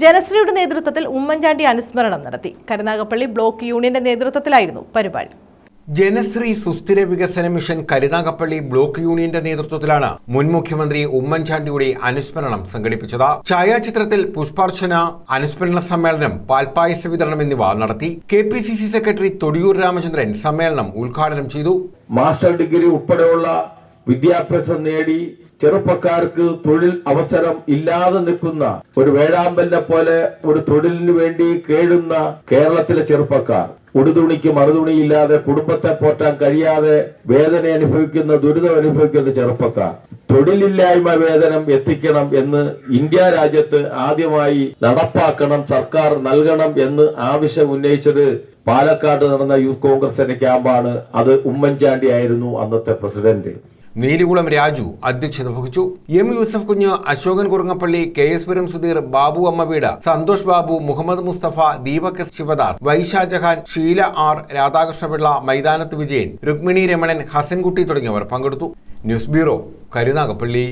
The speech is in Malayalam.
ജനശ്രീയുടെ നേതൃത്വത്തിൽ ഉമ്മൻചാണ്ടി അനുസ്മരണം നടത്തി. കരുനാഗപ്പള്ളി ബ്ലോക്ക് യൂണിയന്റെ നേതൃത്വത്തിലായിരുന്നു പരിപാടി. ജനശ്രീ സുസ്ഥിര വികസന മിഷൻ കരുനാഗപ്പള്ളി ബ്ലോക്ക് യൂണിയന്റെ നേതൃത്വത്തിലാണ് മുൻ മുഖ്യമന്ത്രി ഉമ്മൻചാണ്ടിയുടെ അനുസ്മരണം സംഘടിപ്പിച്ചത്. ഛായാചിത്രത്തിൽ പുഷ്പാർച്ചന അനുസ്മരണ സമ്മേളനം പാൽപ്പായസ വിതരണം എന്നിവ നടത്തി K P C C secretary Thodiyoor Ramachandran സമ്മേളനം ഉദ്ഘാടനം ചെയ്തു. മാസ്റ്റർ ഡിഗ്രി ഉൾപ്പെടെയുള്ള വിദ്യാഭ്യാസം നേടി ചെറുപ്പക്കാർക്ക് തൊഴിൽ അവസരം ഇല്ലാതെ നിൽക്കുന്ന ഒരു വേഴാമ്പലിനെ പോലെ ഒരു തൊഴിലിന് വേണ്ടി കേഴുന്ന കേരളത്തിലെ ചെറുപ്പക്കാർ. ഉടുതുണിക്ക് മറുതുണിയില്ലാതെ കുടുംബത്തെ പോറ്റാൻ കഴിയാതെ വേദന അനുഭവിക്കുന്ന ദുരിതം അനുഭവിക്കുന്ന ചെറുപ്പക്കാർ. തൊഴിലില്ലായ്മ വേതനം എത്തിക്കണം എന്ന് ഇന്ത്യ രാജ്യത്ത് ആദ്യമായി നടപ്പാക്കണം സർക്കാർ നൽകണം എന്ന് ആവശ്യം ഉന്നയിച്ചത് പാലക്കാട് നടന്ന യൂത്ത് കോൺഗ്രസിന്റെ ക്യാമ്പാണ്. അത് ഉമ്മൻചാണ്ടി ആയിരുന്നു അന്നത്തെ പ്രസിഡന്റ്. നീലികുളം രാജു അധ്യക്ഷത വഹിച്ചു. M Yusuf Kunju Ashokan Kurungappally K S Puram Sudheer Babu അമ്മവീട് സന്തോഷ് ബാബു മുഹമ്മദ് മുസ്തഫ ദീപക് ശിവദാസ് വൈശാ ജഹാൻ ഷീല ആർ രാധാകൃഷ്ണപിള്ള മൈതാനത്ത് വിജയൻ രുക്മിണി രമണൻ ഹസൻകുട്ടി തുടങ്ങിയവർ പങ്കെടുത്തു. News bureau Karunagappally.